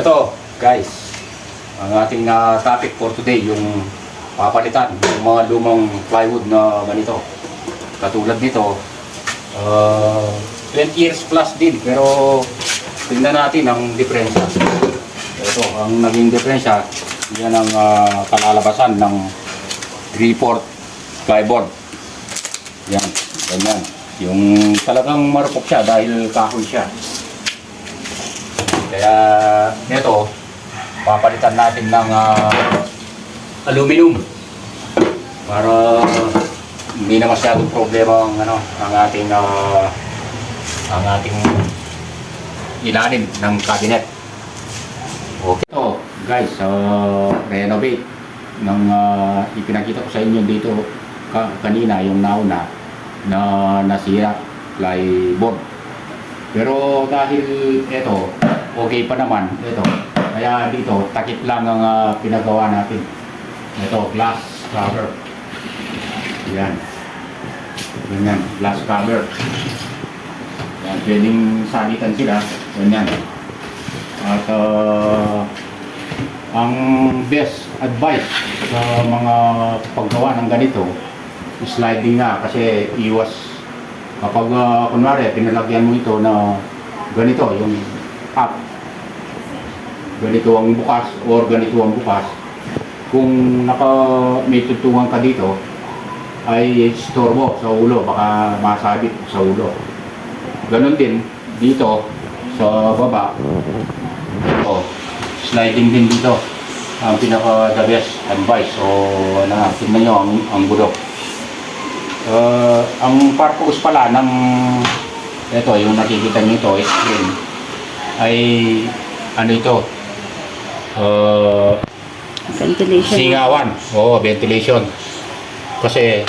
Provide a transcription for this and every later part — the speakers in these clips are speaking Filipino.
Ito, guys, ang ating ah, topic for today, yung papalitan, yung mga lumang plywood na ganito. Katulad nito, ah, 20 years plus din, pero tingnan natin ang diferensya. Ito, ang naging diferensya, yan ang ah, kalalabasan ng 3-4 plyboard. Yan, ganyan. Yung talagang marupok siya dahil kahoy siya. Kaya ito, papalitan natin ng ah, aluminum para hindi na masyadong problema ang ano ang ating ah, ang ating ilalim ng cabinet. Okay. Ito, guys, uh, renovate ng ah, ipinakita ko sa inyo dito ka, kanina yung nauna na nasira plyboard. Pero dahil ito, okay pa naman ito. Kaya dito, takip lang ang ah, pinagawa natin. Ito, glass cover. Yan. Ganyan, glass cover. Yan, pwedeng salitan sila. Ganyan. At ah, ang best advice sa mga paggawa ng ganito, sliding na kasi iwas kapag uh, kunwari pinalagyan mo ito na ganito yung up ganito ang bukas or ganito ang bukas. Kung naka may tutungan ka dito ay storbo sa ulo. Baka masabit sa ulo. Ganon din dito sa baba. Oh, sliding din dito. Ang pinaka the best advice so na tingnan nyo ang, ang bulok. Uh, ang purpose pala ng ito, yung nakikita nyo ito, screen, ay ano ito? Uh, Ventilation. singawan. Oo, ventilation. Kasi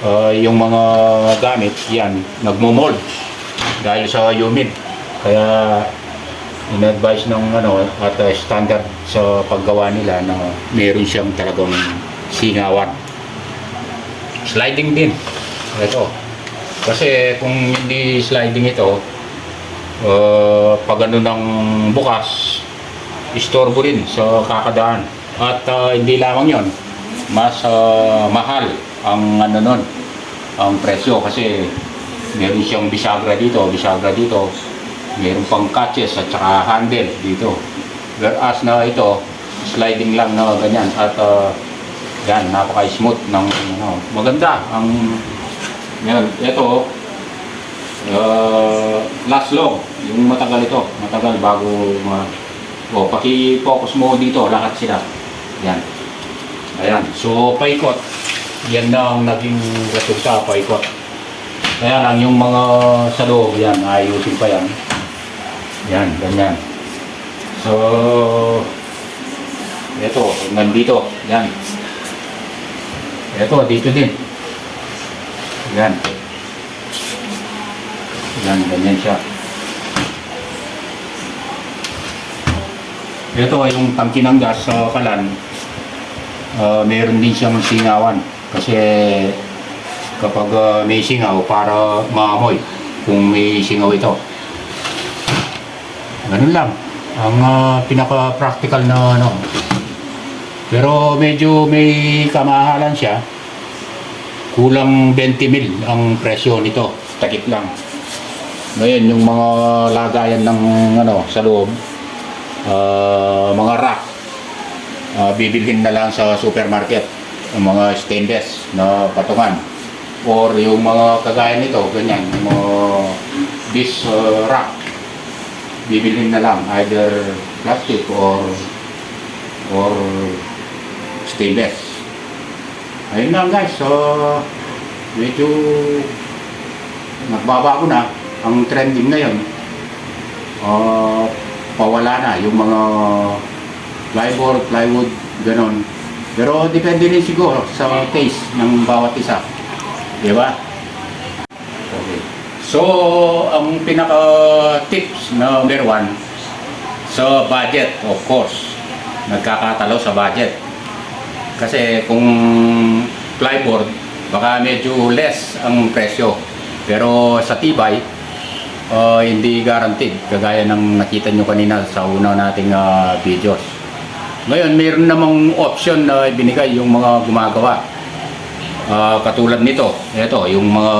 uh, yung mga gamit, yan, nagmo-mold dahil sa humid. Kaya in-advise ng ano, at uh, standard sa paggawa nila na meron siyang talagang singawan sliding din. Ito. Kasi kung hindi sliding ito, uh, pag ano ng bukas, istorbo rin sa kakadaan. At uh, hindi lamang yon mas uh, mahal ang ano nun, ang presyo. Kasi meron siyang bisagra dito, bisagra dito, meron pang catches at saka handle dito. Whereas na ito, sliding lang na ganyan. At uh, yan, napaka-smooth ng ano, maganda ang yan, ito. Uh, last long, yung matagal ito, matagal bago ma oh, paki-focus mo dito, lahat sila. Yan. Ayan, so paikot. Yan na ang naging resulta, paikot. Kaya lang yung mga sa loob, yan, ayusin pa yan. Yan, ganyan. So, ito, hanggang dito, yan. Ito, dito din. Yan. Yan, ganyan siya. Ito ay yung tangki ng gas sa kalan. Uh, meron din siyang singawan. Kasi kapag uh, may singaw, para maamoy kung may singaw ito. Ganun lang. Ang uh, pinaka-practical na ano, pero medyo may kamahalan siya. Kulang 20 mil ang presyo nito. Takip lang. Ngayon, yung mga lagayan ng ano, sa loob, ah, mga rack, ah, bibilhin na lang sa supermarket. Ang mga stainless na patungan. Or yung mga kagaya nito, ganyan, yung mga this ah, rack, bibilhin na lang either plastic or or stainless. Ayun lang guys, so medyo nagbabago na ang trending ngayon. Uh, pawala na yung mga plyboard, plywood, ganon. Pero depende rin siguro sa taste ng bawat isa. Di ba? Okay. So, ang pinaka tips number one, sa budget, of course. Nagkakatalo sa budget. Kasi kung plyboard, baka medyo less ang presyo. Pero sa tibay, uh, hindi guaranteed kagaya ng nakita nyo kanina sa una nating uh, videos. Ngayon, mayroon namang option na ibinigay yung mga gumagawa. Ah, katulad nito, ito, yung mga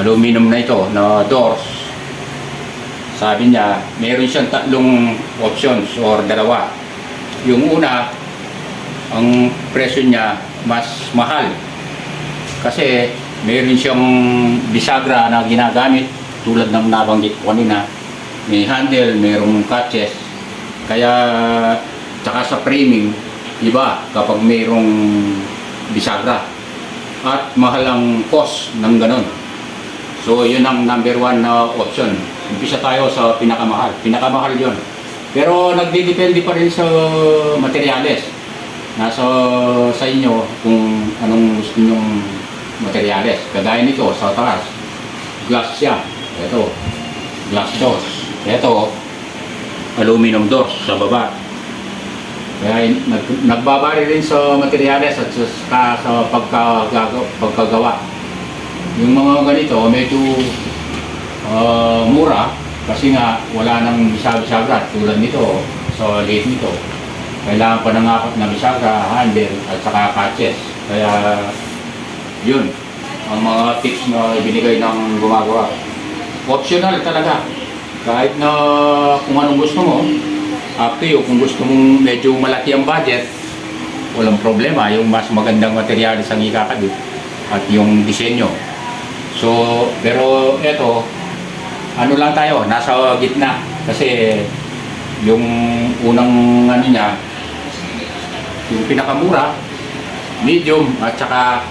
aluminum na ito na doors. Sabi niya, mayroon siyang tatlong options or dalawa. Yung una, ang presyo niya mas mahal. Kasi mayroon siyang bisagra na ginagamit tulad ng nabanggit ko kanina. May handle, mayroong catches. Kaya, tsaka sa framing, iba kapag mayroong bisagra. At mahal ang cost ng ganon. So, yun ang number one na option. Umpisa tayo sa pinakamahal. Pinakamahal yun. Pero nagdidepende pa rin sa materyales. Nasa sa inyo kung anong gusto nyong materyales. Kagaya nito sa taas. Glass siya. Ito. Glass doors. Ito. Aluminum doors sa baba. Kaya nag, nagbabari rin sa materyales at sa, sa, sa pagkagawa. Yung mga ganito, medyo ah, mura kasi nga wala nang bisagra tulad nito sa liit nito. Kailangan pa ng apat na bisagra, handle at saka catches. Kaya yun ang mga tips na ibinigay ng gumagawa. Optional talaga. Kahit na kung anong gusto mo, up to you. Kung gusto mong medyo malaki ang budget, walang problema. Yung mas magandang materialis ang ikakabit at yung disenyo. So, pero eto, ano lang tayo, nasa gitna. Kasi yung unang ano niya, yung pinakamura, medium, at saka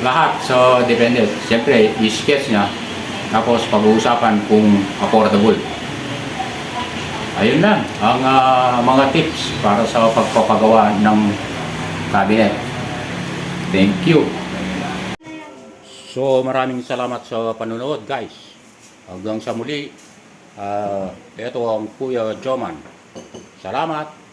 lahat. So, depende. Siyempre, i-sketch niya. Tapos, pag-uusapan kung affordable. Ayun lang, ang ah, mga tips para sa pagpapagawa ng cabinet. Thank you. So maraming salamat sa panonood guys. Hanggang sa muli, ah, ito ang Kuya Joman. Salamat.